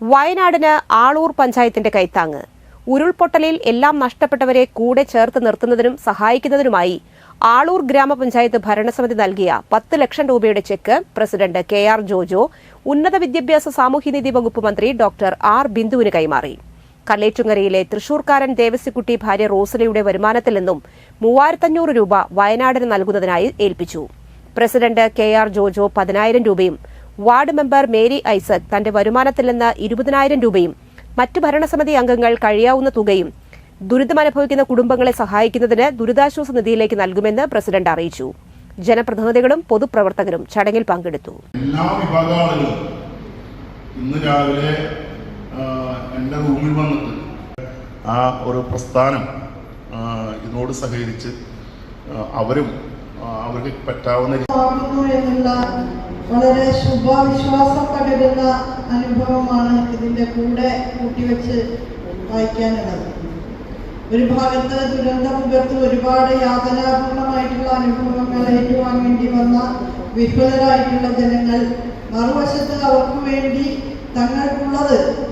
വയനാടിന് ആളൂർ പഞ്ചായത്തിന്റെ കൈത്താങ്ങ്. ഉരുൾപൊട്ടലിൽ എല്ലാം നഷ്ടപ്പെട്ടവരെ കൂടെ ചേർത്ത് നിർത്തുന്നതിനും സഹായിക്കുന്നതിനുമായി ആളൂർ ഗ്രാമപഞ്ചായത്ത് ഭരണസമിതി നൽകിയ പത്ത് ലക്ഷം രൂപയുടെ cheque president K R Jojo ഉന്നത വിദ്യാഭ്യാസ സാമൂഹ്യനീതി വകുപ്പ് മന്ത്രി ഡോക്ടർ ആർ ബിന്ദുവിന് കൈമാറി. കല്ലേറ്റുങ്ങരയിലെ തൃശൂർക്കാരൻ ദേവസ്യക്കുട്ടി ഭാര്യ റോസലയുടെ വരുമാനത്തിൽ നിന്നും മൂവായിരത്തഞ്ഞൂറ് രൂപ വയനാടിന് നൽകുന്നതിനായി ഏൽപ്പിച്ചു. പ്രസിഡന്റ് കെ ആർ ജോജോ പതിനായിരം രൂപയും വാർഡ് മെമ്പർ മേരി ഐസക് തന്റെ വരുമാനത്തിൽ നിന്ന് ഇരുപതിനായിരം രൂപയും മറ്റ് ഭരണസമിതി അംഗങ്ങൾ കഴിയാവുന്ന തുകയും ദുരിതമനുഭവിക്കുന്ന കുടുംബങ്ങളെ സഹായിക്കുന്നതിന് ദുരിതാശ്വാസ നിധിയിലേക്ക് നൽകുമെന്ന് പ്രസിഡന്റ് അറിയിച്ചു. ജനപ്രതിനിധികളും പൊതുപ്രവർത്തകരും ചടങ്ങിൽ പങ്കെടുത്തു. എല്ലാ വിഭാഗങ്ങളും ഇന്ന് രാവിലെ എന്റെ റൂമിൽ വന്നിട്ട് ആ ഒരു പ്രസ്ഥാനം ഇതിനോട് സഹകരിച്ച് അവരും അവർക്ക് പറ്റാവുന്ന വളരെ ശുഭവിശ്വാസം പകരുന്ന അനുഭവമാണ് ഇതിന്റെ കൂടെ കൂട്ടിവെച്ച് വായിക്കാനുള്ളത്. ഒരു ഭാഗത്ത് ദുരന്തമുഖത്ത് ഒരുപാട് യാതനാപൂർണമായിട്ടുള്ള അനുഭവങ്ങൾ വേണ്ടി വന്ന വിഫലരായിട്ടുള്ള ജനങ്ങൾ മറുവശത്ത് അവർക്ക് വേണ്ടി തങ്ങൾക്കുള്ളത്